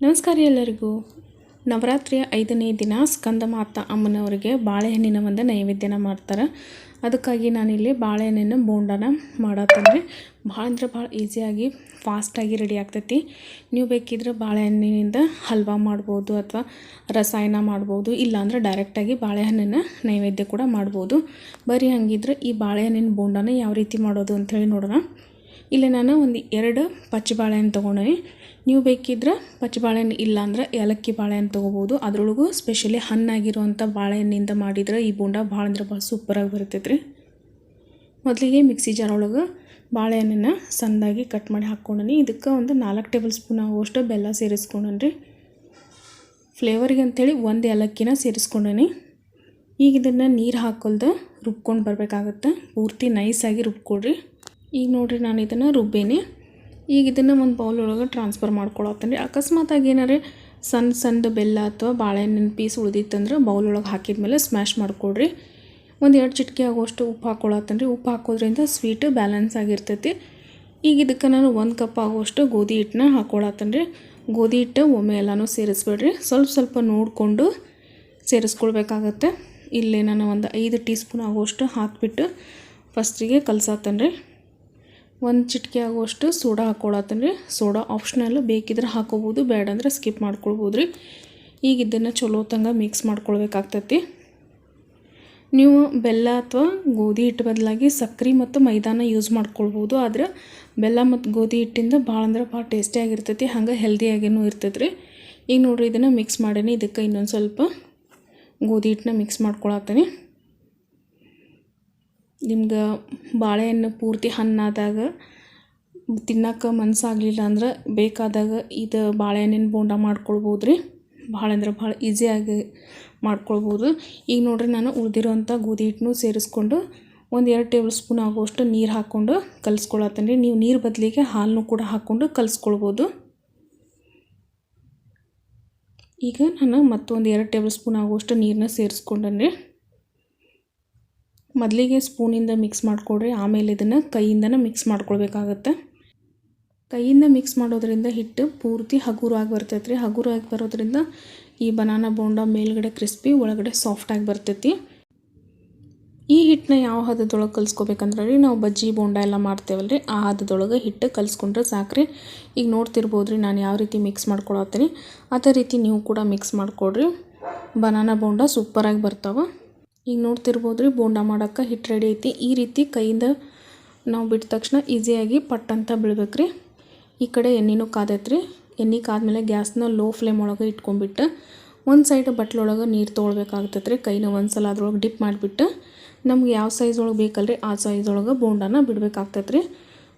ನಮಸ್ಕಾರ ಎಲ್ಲರಿಗೂ. ನವರಾತ್ರಿಯ ಐದನೇ ದಿನ ಸ್ಕಂದ ಮಾತಾ ಅಮ್ಮನವರಿಗೆ ಬಾಳೆಹಣ್ಣಿನ ಒಂದು ನೈವೇದ್ಯನ ಮಾಡ್ತಾರೆ. ಅದಕ್ಕಾಗಿ ನಾನಿಲ್ಲಿ ಬಾಳೆಹಣ್ಣಿನ ಬೋಂಡನ ಮಾಡತ್ತಂದ್ರೆ ಭಾಳ ಅಂದ್ರೆ ಭಾಳ ಈಸಿಯಾಗಿ, ಫಾಸ್ಟಾಗಿ ರೆಡಿ ಆಗ್ತೈತಿ. ನೀವು ಬೇಕಿದ್ರೆ ಬಾಳೆಹಣ್ಣಿನಿಂದ ಹಲ್ವಾ ಮಾಡ್ಬೋದು ಅಥವಾ ರಸಾಯನ ಮಾಡ್ಬೋದು, ಇಲ್ಲಾಂದ್ರೆ ಡೈರೆಕ್ಟಾಗಿ ಬಾಳೆಹಣ್ಣಿನ ನೈವೇದ್ಯ ಕೂಡ ಮಾಡ್ಬೋದು. ಬರೀ ಹಂಗಿದ್ರೆ ಈ ಬಾಳೆಹಣ್ಣಿನ ಬೋಂಡನ ಯಾವ ರೀತಿ ಮಾಡೋದು ಅಂಥೇಳಿ ನೋಡೋಣ. ಇಲ್ಲಿ ನಾನು ಒಂದು ಎರಡು ಪಚ್ಚ ಬಾಳೆಹಣ್ಣು ತೊಗೊಂಡೀನಿ. ನೀವು ಬೇಕಿದ್ರೆ ಪಚ್ಚ ಬಾಳೆಹಣ್ಣು ಇಲ್ಲ ಅಂದರೆ ಏಲಕ್ಕಿ ಬಾಳೆಹಣ್ಣು ತೊಗೋಬೋದು. ಅದರೊಳಗೂ ಸ್ಪೆಷಲಿ ಹಣ್ಣಾಗಿರುವಂಥ ಬಾಳೆಹಣ್ಣಿಂದ ಮಾಡಿದ್ರೆ ಈ ಬೋಂಡ ಭಾಳ ಅಂದ್ರೆ ಭಾಳ ಸೂಪರಾಗಿ ಬರ್ತೈತೆ ರೀ ಮೊದಲಿಗೆ ಮಿಕ್ಸಿ ಜಾರ್ ಒಳಗೆ ಬಾಳೆಹಣ್ಣನ್ನು ಸಣ್ಣದಾಗಿ ಕಟ್ ಮಾಡಿ ಹಾಕ್ಕೊಂಡೀನಿ. ಇದಕ್ಕೆ ಒಂದು ನಾಲ್ಕು ಟೇಬಲ್ ಸ್ಪೂನ್ ಆಗುವಷ್ಟು ಬೆಲ್ಲ ಸೇರಿಸ್ಕೊಳನ್ ರೀ ಫ್ಲೇವರಿಗೆ ಅಂಥೇಳಿ ಒಂದು ಏಲಕ್ಕಿನ ಸೇರಿಸ್ಕೊಂಡನಿ. ಈಗ ಇದನ್ನು ನೀರು ಹಾಕೊಳ್ದೆ ರುಬ್ಕೊಂಡು ಬರಬೇಕಾಗತ್ತೆ. ಪೂರ್ತಿ ನೈಸಾಗಿ ರುಬ್ಕೊಳ್ರಿ. ಈಗ ನೋಡಿರಿ ನಾನು ಇದನ್ನು ರುಬ್ಬೇನೆ. ಈಗ ಇದನ್ನು ಒಂದು ಬೌಲ್ ಒಳಗೆ ಟ್ರಾನ್ಸ್ಫರ್ ಮಾಡ್ಕೊಳತ್ತೇನೆ ಅಕಸ್ಮಾತಾಗಿ ಏನಾರೇ ಸಣ್ಣ ಸಣ್ಣ ಬೆಲ್ಲ ಅಥವಾ ಬಾಳೆಹಣ್ಣಿನ ಪೀಸ್ ಉಳಿದಿತ್ತಂದ್ರೆ ಬೌಲ್ ಒಳಗೆ ಹಾಕಿದ ಮೇಲೆ ಸ್ಮ್ಯಾಶ್ ಮಾಡಿಕೊಡ್ರಿ. ಒಂದು ಎರಡು ಚಿಟಿಕೆ ಆಗೋಷ್ಟು ಉಪ್ಪು ಹಾಕ್ಕೊಳತ್ತೇನೆ ಉಪ್ಪು ಹಾಕೋದ್ರಿಂದ ಸ್ವೀಟ್ ಬ್ಯಾಲೆನ್ಸ್ ಆಗಿರ್ತೈತಿ. ಈಗ ಇದಕ್ಕೆ ನಾನು ಒಂದು ಕಪ್ ಆಗೋಷ್ಟು ಗೋಧಿ ಹಿಟ್ಟನ್ನ ಹಾಕ್ಕೊಳತ್ತೇನೆ ಗೋಧಿ ಹಿಟ್ಟು ಒಮ್ಮೆ ಎಲ್ಲನೂ ಸೇರಿಸ್ಬೇಡ್ರಿ. ಸ್ವಲ್ಪ ಸ್ವಲ್ಪ ನೋಡಿಕೊಂಡು ಸೇರಿಸ್ಕೊಳ್ಬೇಕಾಗತ್ತೆ. ಇಲ್ಲಿ ನಾನು ಒಂದು ಐದು ಟೀ ಸ್ಪೂನ್ ಆಗುವಷ್ಟು ಹಾಕಿಬಿಟ್ಟು ಫಸ್ಟಿಗೆ ಕಲಸತ್ತೀನಿ ರೀ ಒಂದು ಚಿಟಿಕೆ ಆಗುವಷ್ಟು ಸೋಡಾ ಹಾಕ್ಕೊಳತ್ತೀನಿ ಸೋಡಾ ಆಪ್ಷನಲ್ ಬೇಕಿದ್ರೆ ಹಾಕೋಬೋದು ಬೇಡ ಅಂದ್ರೆ ಸ್ಕಿಪ್ ಮಾಡ್ಕೊಳ್ಬೋದು ರೀ ಈಗ ಇದನ್ನು ಚಲೋ ತಂಗ ಮಿಕ್ಸ್ ಮಾಡ್ಕೊಳ್ಬೇಕಾಗ್ತೈತಿ. ನೀವು ಬೆಲ್ಲ ಅಥವಾ ಗೋಧಿ ಹಿಟ್ಟು ಬದಲಾಗಿ ಸಕ್ಕರೆ ಮತ್ತು ಮೈದಾನ ಯೂಸ್ ಮಾಡ್ಕೊಳ್ಬೋದು. ಆದ್ರೆ ಬೆಲ್ಲ ಮತ್ತು ಗೋಧಿ ಹಿಟ್ಟಿಂದ ಭಾಳ ಅಂದ್ರೆ ಭಾಳ ಟೇಸ್ಟಿಯಾಗಿರ್ತೈತಿ ಹಂಗೆ ಹೆಲ್ದಿಯಾಗೇನು ಇರ್ತೈತೆ ರೀ ಈಗ ನೋಡ್ರಿ ಇದನ್ನು ಮಿಕ್ಸ್ ಮಾಡೇನಿ, ಇದಕ್ಕೆ ಇನ್ನೊಂದು ಸ್ವಲ್ಪ ಗೋಧಿ ಹಿಟ್ಟನ್ನ ಮಿಕ್ಸ್ ಮಾಡ್ಕೊಳತ್ತೀನಿ. ನಿಮ್ಗೆ ಬಾಳೆಹಣ್ಣು ಪೂರ್ತಿ ಹಣ್ಣಾದಾಗ ತಿನ್ನಕ್ಕೆ ಮನಸ್ಸಾಗಲಿಲ್ಲ ಅಂದ್ರೆ ಬೇಕಾದಾಗ ಇದು ಬಾಳೆಹಣ್ಣಿನ ಬೋಂಡ ಮಾಡ್ಕೊಳ್ಬೋದು ರೀ ಭಾಳ ಅಂದ್ರೆ ಭಾಳ ಈಸಿಯಾಗಿ ಮಾಡ್ಕೊಳ್ಬೋದು. ಈಗ ನೋಡಿರಿ ನಾನು ಉಳಿದಿರೋಂಥ ಗೋಧಿ ಹಿಟ್ಟನ್ನು ಸೇರಿಸ್ಕೊಂಡು ಒಂದು ಎರಡು ಟೇಬಲ್ ಸ್ಪೂನ್ ಆಗುವಷ್ಟು ನೀರು ಹಾಕ್ಕೊಂಡು ಕಲಿಸ್ಕೊಳತ್ತೀನಿ. ರೀ ನೀವು ನೀರು ಬದಲಿಗೆ ಹಾಲನ್ನು ಕೂಡ ಹಾಕ್ಕೊಂಡು ಕಲಿಸ್ಕೊಳ್ಬೋದು. ಈಗ ನಾನು ಮತ್ತೊಂದು ಎರಡು ಟೇಬಲ್ ಸ್ಪೂನ್ ಆಗುವಷ್ಟು ನೀರನ್ನ ಸೇರಿಸ್ಕೊಂಡೇನೆ ಮೊದಲಿಗೆ ಸ್ಪೂನಿಂದ ಮಿಕ್ಸ್ ಮಾಡಿಕೊಡ್ರಿ, ಆಮೇಲೆ ಇದನ್ನು ಕೈಯಿಂದನೇ ಮಿಕ್ಸ್ ಮಾಡ್ಕೊಳ್ಬೇಕಾಗತ್ತೆ. ಕೈಯಿಂದ ಮಿಕ್ಸ್ ಮಾಡೋದ್ರಿಂದ ಹಿಟ್ಟು ಪೂರ್ತಿ ಹಗುರಾಗಿ ಬರ್ತೈತೆ ರೀ ಹಗುರಾಗಿ ಬರೋದ್ರಿಂದ ಈ ಬನಾನಾ ಬೋಂಡ ಮೇಲ್ಗಡೆ ಕ್ರಿಸ್ಪಿ ಒಳಗಡೆ ಸಾಫ್ಟಾಗಿ ಬರ್ತೈತಿ. ಈ ಹಿಟ್ಟನ್ನ ಯಾವ ಹದದೊಳಗೆ ಕಲಿಸ್ಕೋಬೇಕಂದ್ರೆ ರೀ ನಾವು ಬಜ್ಜಿ ಬೋಂಡ ಎಲ್ಲ ಮಾಡ್ತೇವಲ್ಲ ರೀ ಆ ಹದದೊಳಗೆ ಹಿಟ್ಟು ಕಲಿಸ್ಕೊಂಡ್ರೆ ಸಾಕ್ರಿ. ಈಗ ನೋಡ್ತಿರ್ಬೋದು ರೀ ನಾನು ಯಾವ ರೀತಿ ಮಿಕ್ಸ್ ಮಾಡ್ಕೊಳತ್ತೀನಿ. ಅದೇ ರೀತಿ ನೀವು ಕೂಡ ಮಿಕ್ಸ್ ಮಾಡಿಕೊಡ್ರಿ. ಬನಾನಾ ಬೋಂಡ ಸೂಪರಾಗಿ ಬರ್ತಾವೆ. ಈಗ ನೋಡ್ತಿರ್ಬೋದು ರೀ ಬೋಂಡ ಮಾಡೋಕ್ಕೆ ಹಿಟ್ಟು ರೆಡಿ ಐತಿ. ಈ ರೀತಿ ಕೈಯಿಂದ ನಾವು ಬಿಟ್ಟ ತಕ್ಷಣ ಈಸಿಯಾಗಿ ಪಟ್ ಅಂತ ಬೀಳ್ಬೇಕು ರೀ ಈ ಕಡೆ ಎಣ್ಣೆನೂ ಕಾದೈತೆ ರೀ ಎಣ್ಣೆ ಕಾದ್ಮೇಲೆ ಗ್ಯಾಸ್ನ ಲೋ ಫ್ಲೇಮ್ ಒಳಗೆ ಇಟ್ಕೊಂಡ್ಬಿಟ್ಟು ಒಂದು ಸೈಡ್ ಬಟ್ಲೊಳಗೆ ನೀರು ತೊಗೊಳ್ಬೇಕಾಗ್ತೈತೆ ರೀ ಕೈನ ಒಂದು ಸಲ ಅದ್ರೊಳಗೆ ಡಿಪ್ ಮಾಡಿಬಿಟ್ಟು ನಮ್ಗೆ ಯಾವ ಸೈಜ್ ಒಳಗೆ ಬೇಕಲ್ರಿ, ಆ ಸೈಜ್ ಒಳಗೆ ಬೋಂಡನ ಬಿಡಬೇಕಾಗ್ತೈತೆ ರೀ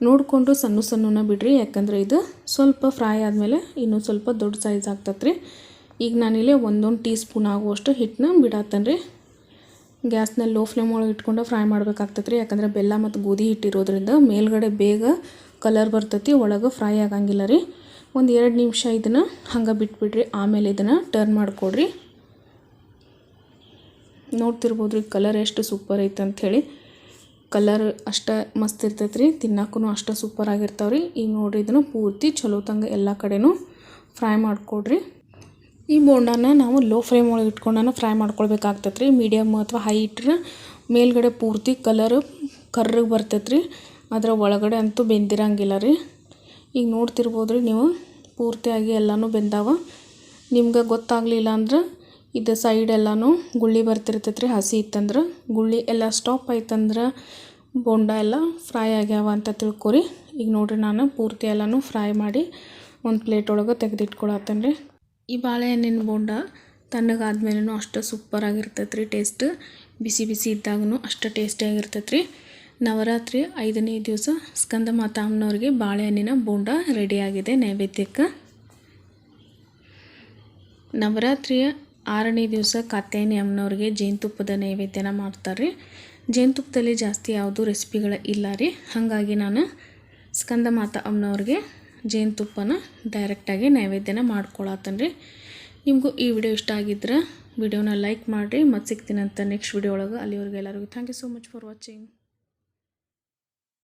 ನೋಡಿಕೊಂಡು ಸಣ್ಣ ಸಣ್ಣನ ಬಿಡ್ರಿ, ಯಾಕಂದ್ರೆ ಇದು ಸ್ವಲ್ಪ ಫ್ರೈ ಆದಮೇಲೆ ಇನ್ನೂ ಸ್ವಲ್ಪ ದೊಡ್ಡ ಸೈಜ್ ಆಗ್ತೈತೆ ರೀ ಈಗ ನಾನಿಲ್ಲಿ ಒಂದೊಂದು ಟೀ ಸ್ಪೂನ್ ಆಗುವಷ್ಟು ಹಿಟ್ಟನ್ನ ಬಿಡತ್ತೇನೆ ರೀ ಗ್ಯಾಸ್ನ ಲೋ ಫ್ಲೇಮ್ ಒಳಗೆ ಇಟ್ಕೊಂಡು ಫ್ರೈ ಮಾಡ್ಬೇಕಾಗ್ತೈತೆ ರೀ. ಯಾಕಂದ್ರೆ ಬೆಲ್ಲ ಮತ್ತು ಗೋಧಿ ಹಿಟ್ಟಿರೋದ್ರಿಂದ ಮೇಲ್ಗಡೆ ಬೇಗ ಕಲರ್ ಬರ್ತೈತಿ, ಒಳಗೆ ಫ್ರೈ ಆಗಂಗಿಲ್ಲ ರೀ. ಒಂದು ಎರಡು ನಿಮಿಷ ಇದನ್ನು ಹಂಗೆ ಬಿಟ್ಬಿಡ್ರಿ, ಆಮೇಲೆ ಇದನ್ನು ಟರ್ನ್ ಮಾಡಿಕೊಡ್ರಿ. ನೋಡ್ತಿರ್ಬೋದು ರೀ ಕಲರ್ ಎಷ್ಟು ಸೂಪರ್ ಐತೆ ಅಂಥೇಳಿ ಕಲರ್ ಅಷ್ಟ ಮಸ್ತ್ ಇರ್ತೈತೆ ರೀ ತಿನ್ನಕ್ಕೂ ಅಷ್ಟು ಸೂಪರ್ ಆಗಿರ್ತಾವ್ರಿ. ಈಗ ನೋಡಿರಿ ಇದನ್ನು ಪೂರ್ತಿ ಚಲೋ ತಂಗ ಎಲ್ಲ ಕಡೆನೂ ಫ್ರೈ ಮಾಡಿಕೊಡ್ರಿ. ಈ ಬೋಂಡಾನ ನಾವು ಲೋ ಫ್ಲೇಮ್ ಒಳಗೆ ಇಟ್ಕೊಂಡನ ಫ್ರೈ ಮಾಡ್ಕೊಳ್ಬೇಕಾಗ್ತೈತೆ ರೀ ಮೀಡಿಯಮ್ ಅಥವಾ ಹೈ ಇಟ್ಟರೆ ಮೇಲ್ಗಡೆ ಪೂರ್ತಿ ಕಲರ್ ಕರ್ರಗೆ ಬರ್ತೈತೆ ರೀ ಅದರ ಒಳಗಡೆ ಅಂತೂ ಬೆಂದಿರಂಗಿಲ್ಲ ರೀ ಈಗ ನೋಡ್ತಿರ್ಬೋದು ರೀ ನೀವು, ಪೂರ್ತಿಯಾಗಿ ಎಲ್ಲನೂ ಬೆಂದಾವ. ನಿಮ್ಗೆ ಗೊತ್ತಾಗಲಿಲ್ಲ ಅಂದ್ರೆ ಇದು ಸೈಡ್ ಎಲ್ಲನೂ ಗುಳ್ಳಿ ಬರ್ತಿರ್ತೈತೆ ರೀ ಹಸಿ ಇತ್ತಂದ್ರೆ. ಗುಳ್ಳಿ ಎಲ್ಲ ಸ್ಟಾಪ್ ಆಯ್ತಂದ್ರೆ ಬೋಂಡ ಎಲ್ಲ ಫ್ರೈ ಆಗ್ಯಾವ ಅಂತ ತಿಳ್ಕೊರಿ. ಈಗ ನೋಡಿರಿ ನಾನು ಪೂರ್ತಿ ಎಲ್ಲನೂ ಫ್ರೈ ಮಾಡಿ ಒಂದು ಪ್ಲೇಟ್ ಒಳಗೆ ತೆಗೆದಿಟ್ಕೊಳತ್ತೇನೆ ರೀ ಈ ಬಾಳೆಹಣ್ಣಿನ ಬೋಂಡ ತಣ್ಣಗಾದ್ಮೇಲೂ ಅಷ್ಟು ಸೂಪರಾಗಿರ್ತೈತೆ ರೀ ಟೇಸ್ಟ್ ಬಿಸಿ ಬಿಸಿ ಇದ್ದಾಗೂ ಅಷ್ಟು ಟೇಸ್ಟಿಯಾಗಿರ್ತೈತೆ ರೀ ನವರಾತ್ರಿ ಐದನೇ ದಿವಸ ಸ್ಕಂದ ಮಾತಾ ಅಮ್ಮನವ್ರಿಗೆ ಬಾಳೆಹಣ್ಣಿನ ಬೋಂಡ ರೆಡಿಯಾಗಿದೆ ನೈವೇದ್ಯಕ್ಕೆ. ನವರಾತ್ರಿಯ ಆರನೇ ದಿವಸ ಕಾತ್ಯಾಯನಿ ಅಮ್ಮನವ್ರಿಗೆ ಜೇನುತುಪ್ಪದ ನೈವೇದ್ಯನ ಮಾಡ್ತಾರೆ ರೀ ಜೇನುತುಪ್ಪದಲ್ಲಿ ಜಾಸ್ತಿ ಯಾವುದೂ ರೆಸಿಪಿಗಳ ಇಲ್ಲ ರೀ. ಹಾಗಾಗಿ ನಾನು ಸ್ಕಂದ ಮಾತಾ ಅಮ್ಮನವ್ರಿಗೆ ಜೇನುತುಪ್ಪನ ಡೈರೆಕ್ಟಾಗಿ ನೈವೇದ್ಯನ ಮಾಡ್ಕೊಳತ್ತನ್ರಿ. ನಿಮಗೂ ಈ ವಿಡಿಯೋ ಇಷ್ಟ ಆಗಿದ್ರೆ, ವಿಡಿಯೋನ ಲೈಕ್ ಮಾಡಿರಿ. ಮತ್ತು ಸಿಗ್ತೀನಂತ ನೆಕ್ಸ್ಟ್ ವಿಡಿಯೋ ಒಳಗೆ. ಅಲ್ಲಿವರೆಗೆ ಎಲ್ಲರಿಗೂ thank you so much for watching